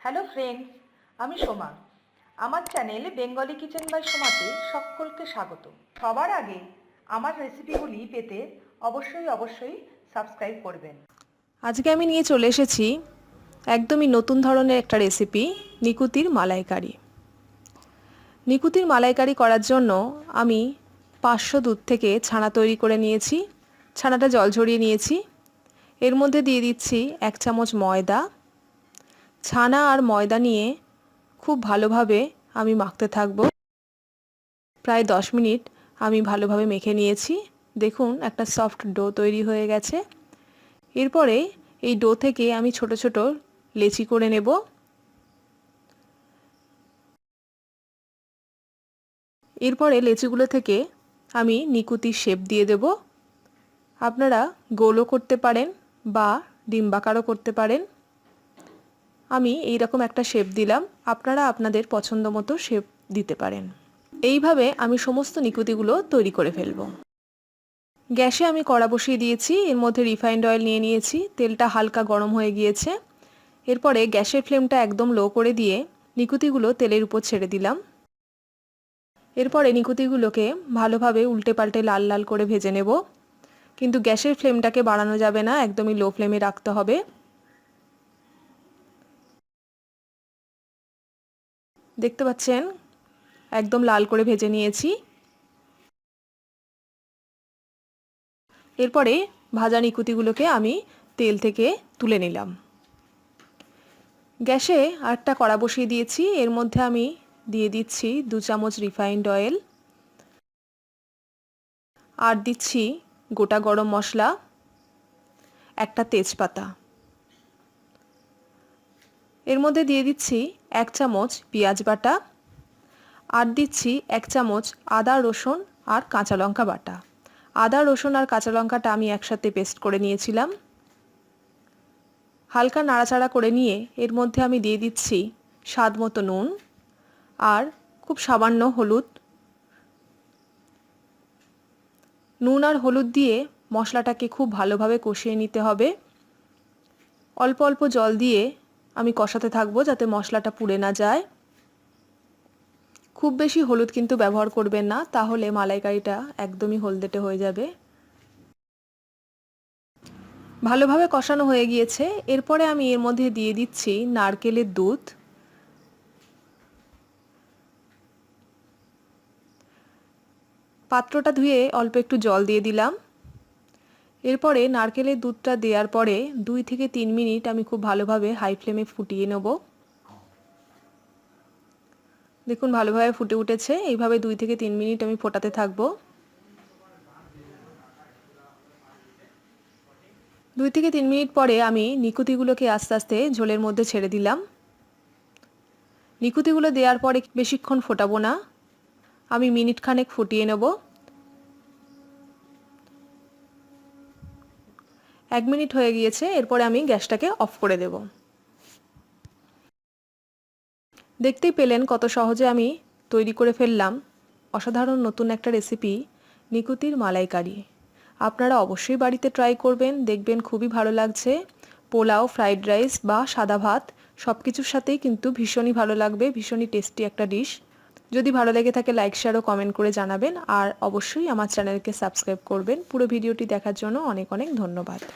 Hello friends আমি সোমা। আমার channel Bengali kitchen by সোমাতে সকলকে স্বাগত। সবার আগে আমার রেসিপিগুলি পেতে অবশ্যই অবশ্যই সাবস্ক্রাইব করবেন। আজকে আমি নিয়ে চলে এসেছি একদমই নতুন ধরনের একটা রেসিপি, নিকুতির মালাইকারি। নিকুতির মালাইকারি করার জন্য আমি পাঁচশো দুধ থেকে ছানা তৈরি করে নিয়েছি, ছানাটা জল ঝরিয়ে নিয়েছি। এর মধ্যে দিয়ে দিচ্ছি এক চামচ ময়দা ছানা আর ময়দা নিয়ে খুব ভালোভাবে আমি মাখতে থাকব। প্রায় দশ মিনিট আমি ভালোভাবে মেখে নিয়েছি। দেখুন, একটা সফট ডো তৈরি হয়ে গেছে। এরপরে এই ডো থেকে আমি ছোট ছোট লেচি করে নেব। এরপরে লেচিগুলো থেকে আমি নিকুতি শেপ দিয়ে দেব। আপনারা গোলও করতে পারেন বা ডিম্বাকারও করতে পারেন। আমি এই রকম একটা শেপ দিলাম, আপনারা আপনাদের পছন্দ মতো শেপ দিতে পারেন। এইভাবে আমি সমস্ত নিকুতিগুলো তৈরি করে ফেলব। গ্যাসে আমি কড়া বসিয়ে দিয়েছি, এর মধ্যে রিফাইন্ড অয়েল নিয়ে নিয়েছি, তেলটা হালকা গরম হয়ে গিয়েছে। এরপরে গ্যাসের ফ্লেমটা একদম লো করে দিয়ে নিকুতিগুলো তেলের উপর ছেড়ে দিলাম। এরপরে নিকুতিগুলোকে ভালোভাবে উল্টে পাল্টে লাল লাল করে ভেজে নেব। কিন্তু গ্যাসের ফ্লেমটাকে বাড়ানো যাবে না, একদমই লো ফ্লেমে রাখতে হবে। দেখতে পাচ্ছেন? একদম লাল করে ভেজে নিয়েছি। এরপরে ভাজা নিকুতিগুলোকে আমি তেল থেকে তুলে নিলাম। গ্যাসে আরেকটা কড়া বসিয়ে দিয়েছি। এর মধ্যে আমি দিয়ে দিচ্ছি দু চামচ রিফাইন্ড অয়েল। আর দিচ্ছি গোটা গরম মশলা। একটা তেজপাতা। এর মধ্যে দিয়ে দিচ্ছি এক চামচ পেঁয়াজ বাটা আর দিচ্ছি এক চামচ আদা, রসুন আর কাঁচা লঙ্কা বাটা। আদা, রসুন আর কাঁচা লঙ্কাটা আমি একসাথে পেস্ট করে নিয়েছিলাম। হালকা নাড়াচাড়া করে নিয়ে এর মধ্যে আমি দিয়ে দিচ্ছি স্বাদ মতো নুন আর খুব সামান্য হলুদ। নুন আর হলুদ দিয়ে মশলাটাকে খুব ভালোভাবে কষিয়ে নিতে হবে। অল্প অল্প জল দিয়ে আমি কষাতে থাকব যাতে মশলাটা পুড়ে না যায়। খুব বেশি হলুদ কিন্তু ব্যবহার করবেন না, তাহলে মালাইকারিটা একদমই হলদেটে হয়ে যাবে। ভালোভাবে কষানো হয়ে গিয়েছে। এরপরে আমি এর মধ্যে দিয়ে দিচ্ছি নারকেলের দুধ। পাত্রটা ধুয়ে অল্প একটু জল দিয়ে দিলাম। এরপরে নারকেলের দুধটা দেওয়ার পরে দুই থেকে তিন মিনিট আমি খুব ভালোভাবে হাই ফ্লেমে ফুটিয়ে নেব। দেখুন, ভালোভাবে ফুটে উঠেছে। এইভাবে দুই থেকে তিন মিনিট আমি ফোটাতে থাকব। দুই থেকে তিন মিনিট পরে আমি নিকুতিগুলোকে আস্তে আস্তে ঝোলের মধ্যে ছেড়ে দিলাম। নিকুতিগুলো দেওয়ার পরে বেশিক্ষণ ফোটাবো না। আমি মিনিট খানেক ফুটিয়ে নেব। এক মিনিট হয়ে গিয়েছে, এরপরে আমি গ্যাসটাকে অফ করে দেব। দেখতেই পেলেন কত সহজে আমি তৈরি করে ফেললাম। অসাধারণ নতুন একটা রেসিপি, নিকুতির মালাইকারি। আপনারা অবশ্যই বাড়িতে ট্রাই করবেন, দেখবেন খুবই ভালো লাগছে। পোলাও ফ্রাইড রাইস বা সাদা ভাত সব কিছুর সাথেই কিন্তু ভীষণই ভালো লাগবে, ভীষণই টেস্টি একটা ডিশ যদি ভালো লেগে থাকে লাইক শেয়ার ও কমেন্ট করে জানাবেন। আর অবশ্যই আমার চ্যানেলকে সাবস্ক্রাইব করবেন। পুরো ভিডিওটি দেখার জন্য অনেক অনেক ধন্যবাদ।